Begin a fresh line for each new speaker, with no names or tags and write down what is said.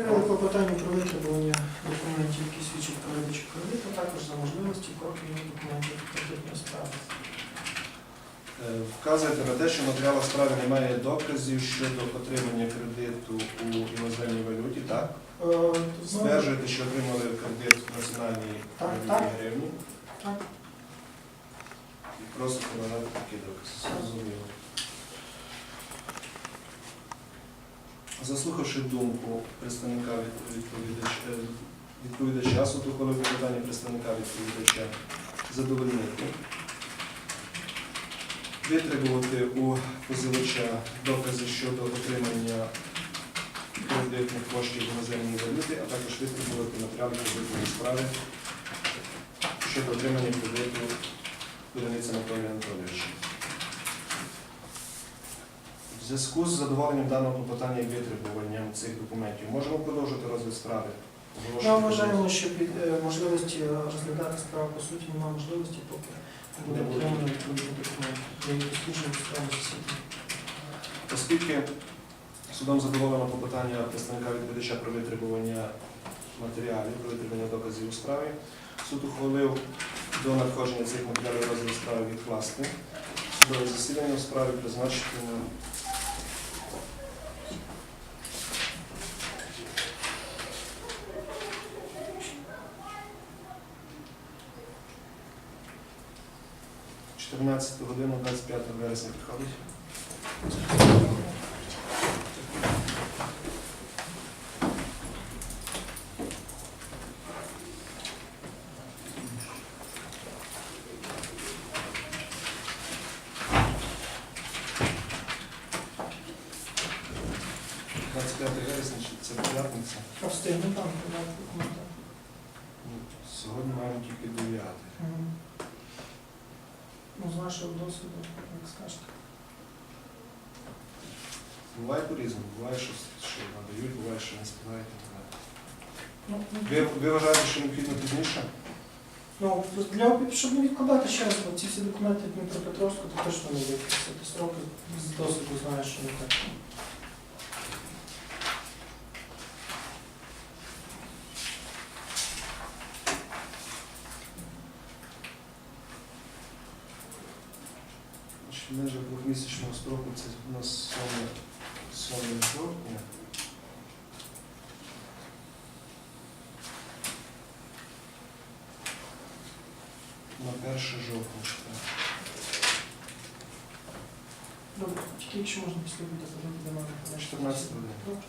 Розглядали клопотання про витребування документів, які свідчать про видачу кредиту, також за можливості профільних документів кредитної справи.
Е, Вказуєте на те, що в матеріалах справи немає доказів щодо отримання кредиту у іноземній валюті, так?
Е,
Стверджуєте, що отримали кредит в національній
Так,
валюті гривні.
Так.
І просите надати такі докази. Зрозуміло. Заслухавши думку представника відповідача, е, відповідача, суд питання представника відповідача задовольнити. Витребувати у позивача докази щодо отримання кредитних коштів в іноземній валюті, а також витребувати матеріали кредитної справи щодо отримання кредиту Куляниця Анатолія Анатолійовича. Зв'язку з задоволенням даного клопотання і витребуванням цих документів можемо продовжити розгляд справи?
Ми вважаємо, що під е, можливості е, розглядати справу по суті немає можливості, поки не буде отримано відповідні документи. Я їх досліджую в справу засідання.
Оскільки судом задоволено попитання представника відповідача про витребування матеріалів, про витребування доказів у справі, суд ухвалив до надходження цих матеріалів розгляду справи відкласти. Судове засідання у справі призначити на Чотирнадцяту годину 25 вересня підходить. Це п'ятниця.
А встигну там подати документи.
Сьогодні маємо тільки 9.
Мгм. Ну, вашого досвіду, як скажете.
Буває по-різному, буває, що, що надають, буває, що не співають. і так.
Ну,
Ви, ви вважаєте, що необхідно пізніше?
Ну, для, щоб не відкладати ще раз, бо ці всі документи Дніпропетровську, то точно не використати. Сроки з досвіду знаєш, що не так.
В межах двохмісячного строку це у нас 7, 7 жовтня. На 1 жовтня.
Добре, тільки якщо можна після обіду подати до мене.
14 годин.